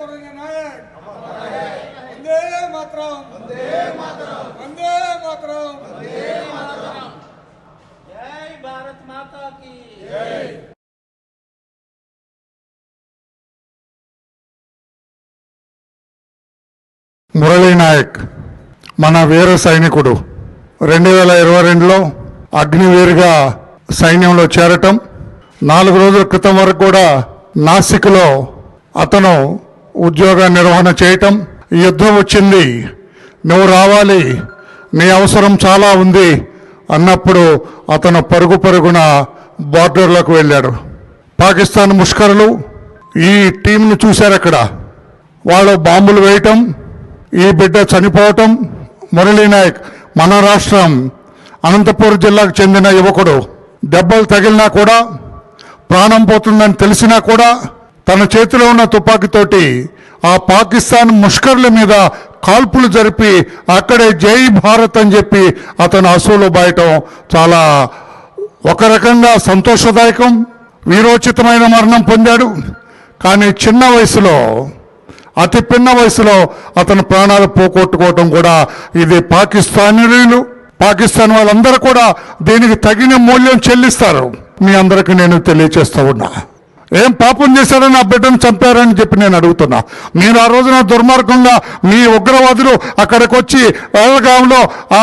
మురళీ నాయక్. వందే మాత్రం. వందే మాత్రం. జై భారత్ మాతా కీ. మురళీ నాయక్ మన వీర సైనికుడు. రెండు వేల ఇరవై రెండులో అగ్నివీరుగా సైన్యంలో చేరటం నాలుగు రోజుల క్రితం వరకు కూడా నాసిక్లో అతను ఉద్యోగ నిర్వహణ చేయటం. ఈ యుద్ధం వచ్చింది. నువ్వు రావాలి. నీ అవసరం చాలా ఉంది అన్నప్పుడు అతను పరుగు పరుగున బార్డర్లకు వెళ్ళాడు. పాకిస్తాన్ ముష్కరులు ఈ టీంను చూశారు అక్కడ. వాళ్ళు బాంబులు వేయటం ఈ బిడ్డ చనిపోవటం మురళీ నాయక్ మన రాష్ట్రం అనంతపూర్ జిల్లాకు చెందిన యువకుడు. దెబ్బలు తగిలినా కూడా ప్రాణం పోతుందని తెలిసినా కూడా తన చేతిలో ఉన్న తుపాకీతోటి ఆ పాకిస్తాన్ ముష్కర్ల మీద కాల్పులు జరిపి అక్కడే జై భారత్ అని చెప్పి అతను అసూలు బాయటం చాలా ఒక రకంగా సంతోషదాయకం వీరోచితమైన మరణం పొందాడు. కానీ చిన్న వయసులో అతి పిన్న వయసులో అతను ప్రాణాలు పోగొట్టుకోవటం కూడా ఇది పాకిస్తానీయులు పాకిస్తాన్ వాళ్ళందరూ కూడా దీనికి తగిన మూల్యం చెల్లిస్తారు. మీ అందరికీ నేను తెలియచేస్తూ ఉన్నా. ఏం పాపం చేశారని ఆ బిడ్డను చంపారని చెప్పి నేను అడుగుతున్నా. మీరు ఆ రోజున దుర్మార్గంగా మీ ఉగ్రవాదులు అక్కడికి వచ్చి వేలగాంలో ఆ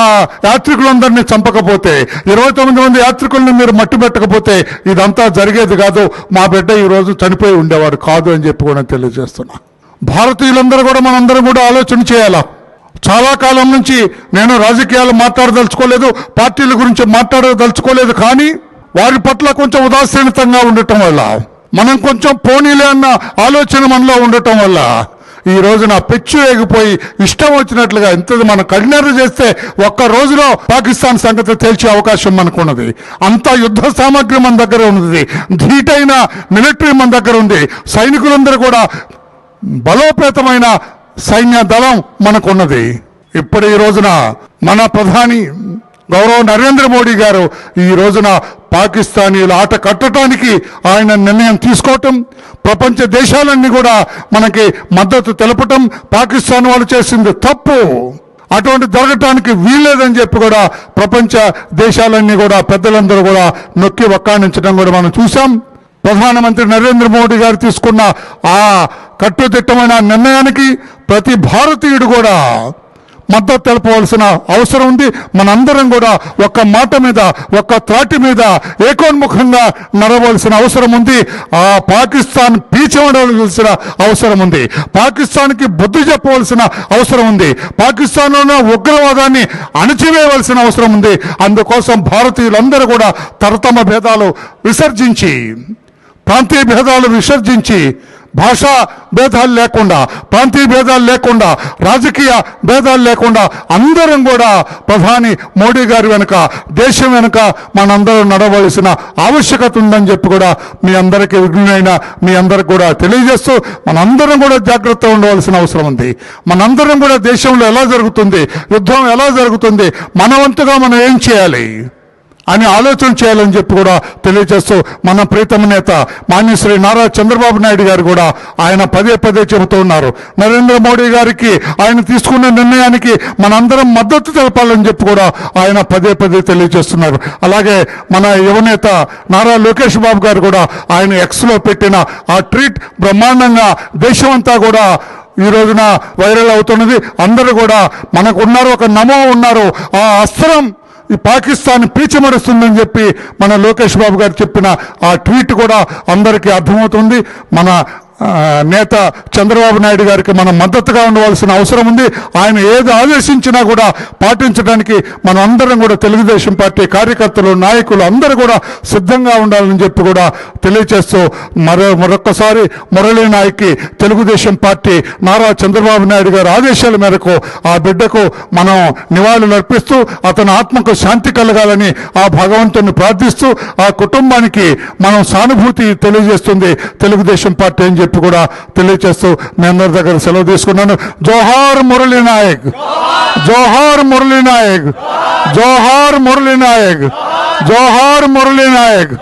యాత్రికులందరినీ చంపకపోతే ఇరవై తొమ్మిది మంది యాత్రికుల్ని మీరు మట్టి పెట్టకపోతే ఇదంతా జరిగేది కాదు. మా బిడ్డ ఈరోజు చనిపోయి ఉండేవాడు కాదు అని చెప్పి కూడా తెలియజేస్తున్నా. భారతీయులందరూ కూడా మనందరం కూడా ఆలోచన చేయాలా? చాలా కాలం నుంచి నేను రాజకీయాలు మాట్లాడదలుచుకోలేదు పార్టీల గురించి మాట్లాడదలుచుకోలేదు కానీ వారి పట్ల కొంచెం ఉదాసీనతంగా ఉండటం వల్ల మనం కొంచెం పోనీలే అన్న ఆలోచన మనలో ఉండటం వల్ల ఈ రోజున పెచ్చు వేగిపోయి ఇష్టం వచ్చినట్లుగా ఎంత మనం కఠినరు చేస్తే ఒక్క రోజులో పాకిస్తాన్ సంగతి తేల్చే అవకాశం మనకున్నది. అంత యుద్ధ సామాగ్రి మన దగ్గర ఉన్నది. ధీటైన మిలిటరీ మన దగ్గర ఉంది. సైనికులందరూ కూడా బలోపేతమైన సైన్య దళం మనకున్నది. ఇప్పుడు ఈ రోజున మన ప్రధాని గౌరవ నరేంద్ర మోడీ గారు ఈ రోజున పాకిస్తానీల ఆట కట్టడానికి ఆయన నిర్ణయం తీసుకోవటం ప్రపంచ దేశాలన్నీ కూడా మనకి మద్దతు తెలపటం పాకిస్తాన్ వాళ్ళు చేసింది తప్పు. అటువంటి జరగటానికి వీల్లేదని చెప్పి కూడా ప్రపంచ దేశాలన్నీ కూడా పెద్దలందరూ కూడా నొక్కి ఒక్కాణించడం కూడా మనం చూసాం ప్రధానమంత్రి నరేంద్ర మోడీ గారు తీసుకున్న ఆ కట్టుదిట్టమైన నిర్ణయానికి ప్రతి భారతీయుడు కూడా మద్దతు తెలపవలసిన అవసరం ఉంది. మనందరం కూడా ఒక్క మాట మీద ఒక్క త్రాటి మీద ఏకోన్ముఖంగా నడవలసిన అవసరం ఉంది. ఆ పాకిస్తాన్ పీచవలసిన అవసరం ఉంది. పాకిస్తాన్కి బుద్ధి చెప్పవలసిన అవసరం ఉంది. పాకిస్తాన్లోనే ఉగ్రవాదాన్ని అణచివేయవలసిన అవసరం ఉంది. అందుకోసం భారతీయులందరూ కూడా తరతమ భేదాలు విసర్జించి ప్రాంతీయ భేదాలు విసర్జించి భాషా భేదాలు లేకుండా ప్రాంతీయ భేదాలు లేకుండా రాజకీయ భేదాలు లేకుండా అందరం కూడా ప్రధాని మోడీ గారి వెనుక దేశం వెనుక మనందరం నడవలసిన ఆవశ్యకత ఉందని చెప్పి కూడా మీ అందరికీ విఘ్నైన మీ అందరికి కూడా తెలియజేస్తూ మనందరం కూడా జాగ్రత్త ఉండవలసిన అవసరం ఉంది. మనందరం కూడా దేశంలో ఎలా జరుగుతుంది యుద్ధం ఎలా జరుగుతుంది మన వంతుగా మనం ఏం చేయాలి? అని ఆలోచన చేయాలని చెప్పి కూడా తెలియజేస్తూ మన ప్రీతమ నేత మాన్యశ్రీ నారా చంద్రబాబు నాయుడు గారు కూడా ఆయన పదే పదే చెబుతూ ఉన్నారు. నరేంద్ర మోడీ గారికి ఆయన తీసుకున్న నిర్ణయానికి మనందరం మద్దతు తెలపాలని చెప్పి కూడా ఆయన పదే పదే తెలియజేస్తున్నారు. అలాగే మన యువనేత నారా లోకేష్ బాబు గారు కూడా ఆయన ఎక్స్లో పెట్టిన ఆ ట్రీట్ బ్రహ్మాండంగా దేశమంతా కూడా ఈ రోజున వైరల్ అవుతున్నది. అందరూ కూడా మనకు ఉన్నారు ఒక నమో ఉన్నారు. ఆ అస్త్రం ఈ పాకిస్తాన్ పీచమడుస్తుందని చెప్పి మన లోకేష్ బాబు గారు చెప్పిన ఆ ట్వీట్ కూడా అందరికీ అర్థమవుతుంది. మన నేత చంద్రబాబు నాయుడు గారికి మనం మద్దతుగా ఉండవలసిన అవసరం ఉంది. ఆయన ఏది ఆదేశించినా కూడా పాటించడానికి మనం అందరం కూడా తెలుగుదేశం పార్టీ కార్యకర్తలు నాయకులు అందరూ కూడా సిద్ధంగా ఉండాలని చెప్పి కూడా తెలియచేస్తూ మరో మరొక్కసారి మురళీ నాయక్కి తెలుగుదేశం పార్టీ నారా చంద్రబాబు నాయుడు గారి ఆదేశాల మేరకు ఆ బిడ్డకు మనం నివాళులు అర్పిస్తూ అతని ఆత్మకు శాంతి కలగాలని ఆ భగవంతుని ప్రార్థిస్తూ ఆ కుటుంబానికి మనం సానుభూతి తెలియజేస్తుంది తెలుగుదేశం పార్టీ అని చెప్పి కూడా తెలియజేస్తూ మీ అందరి దగ్గర సెలవు తీసుకున్నాను. జోహార్ మురళీ నాయక్. జోహార్ మురళీ నాయక్. జోహార్ మురళీ నాయక్. జోహార్ మురళీ నాయక్.